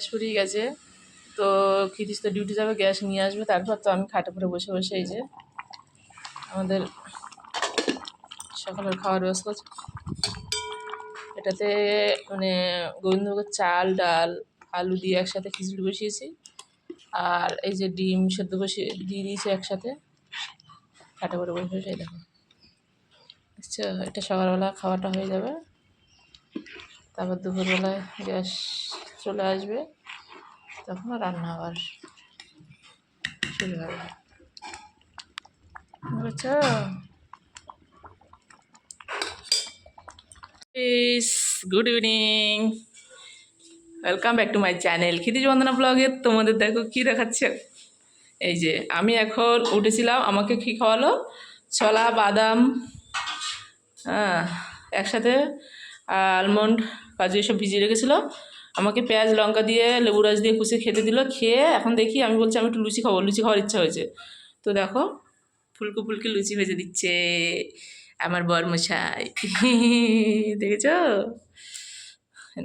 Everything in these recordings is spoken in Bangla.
গ্যাস ফুরিয়ে গেছে। তো খিরিস তো ডিউটি যাবে গ্যাস নিয়ে আসবে। তারপর তো আমি খাটে পরে বসে বসে এই যে আমাদের সকালের খাওয়ার ব্যবস্থা। এটাতে মানে গোবিন্দভোগের চাল, ডাল, আলু দিয়ে একসাথে খিচুড়ি বসিয়েছি। আর এই যে ডিম সেদ্ধ বসিয়ে, দিয়ে দিয়েছি একসাথে। খাটে পরে বসে বসে দেখো। আচ্ছা এটা সকালবেলা খাওয়াটা হয়ে যাবে। তারপর দুপুরবেলায় গ্যাস চলে আসবে, তখন রান্না আবার শুরু হবে। Good evening welcome back to my channel Kshitij Bandana ব্লগে তোমাদের দেখো কী দেখাচ্ছে। এই যে, আমি এখন উঠেছিলাম, আমাকে কী খাওয়ালো? ছোলা, বাদাম হ্যাঁ একসাথে আলমন্ড কাজু, এসব ভিজিয়ে রেখেছিলো আমাকে পেঁয়াজ, লঙ্কা দিয়ে লেবু রস দিয়ে কুচিয়ে খেতে দিল। খেয়ে এখন দেখি, আমি বলছি আমি একটু লুচি খাব, লুচি খাওয়ার ইচ্ছা হয়েছে। তো দেখো, ফুলকু ফুলকে লুচি ভেজে দিচ্ছে আমার বরমশাই। দেখেছ?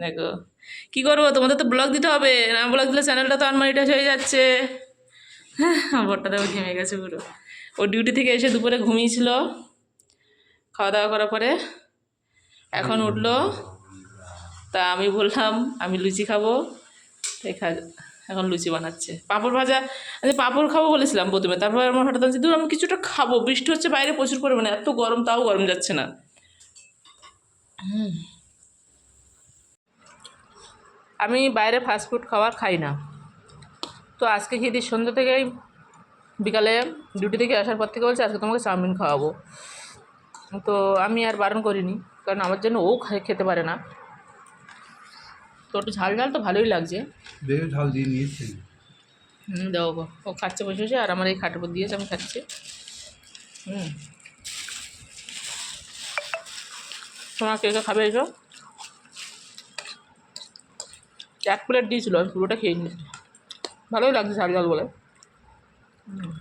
দেখো, কী করব? তোমাদের তো ব্লগ দিতে হবে, না ব্লগ দিলে চ্যানেলটা তো আনমানিটাইজ হয়ে যাচ্ছে। হ্যাঁ বরটা দেখো ঘেমে গেছে পুরো। ও ডিউটি থেকে এসে দুপুরে ঘুমিয়েছিল। খাওয়া দাওয়া করার পরে এখন উঠল। তা আমি বললাম, আমি লুচি খাব। এখন লুচি বানাচ্ছে। পাঁপড় ভাজা আমি পাঁপড় খাব বলেছিলাম প্রথমে, তারপর আমার হঠাৎ আছে দূর আমি কিছুটা খাব। বৃষ্টি হচ্ছে বাইরে প্রচুর পরিমাণে, এত গরম, তাও গরম যাচ্ছে না। আমি বাইরে ফাস্টফুড খাবার খাই না। তো আজকে খেয়ে দিই সন্ধ্যা থেকেই বিকালে ডিউটি থেকে আসার পর থেকে বলছে, আজকে তোমাকে চাউমিন খাওয়াবো। তো আমি আর বারণ করিনি, কারণ আমার জন্য ও খেতে পারে না। তো একটু ঝাল ঝাল তো ভালোই লাগছে। বেশ ঝাল দিয়ে নিয়েছেন হুম দাও গো ও খাচ্ছে বসে বসে আর আমার এই খাটের উপর দিয়েছে আমি খাচ্ছি। হুম। তোমার কে কে খাবে এসো? এক প্লেট দিয়েছিল আমি পুরোটা খেয়ে নিয়েছি। ভালোই লাগছে ঝাল ঝাল বলে। হুম।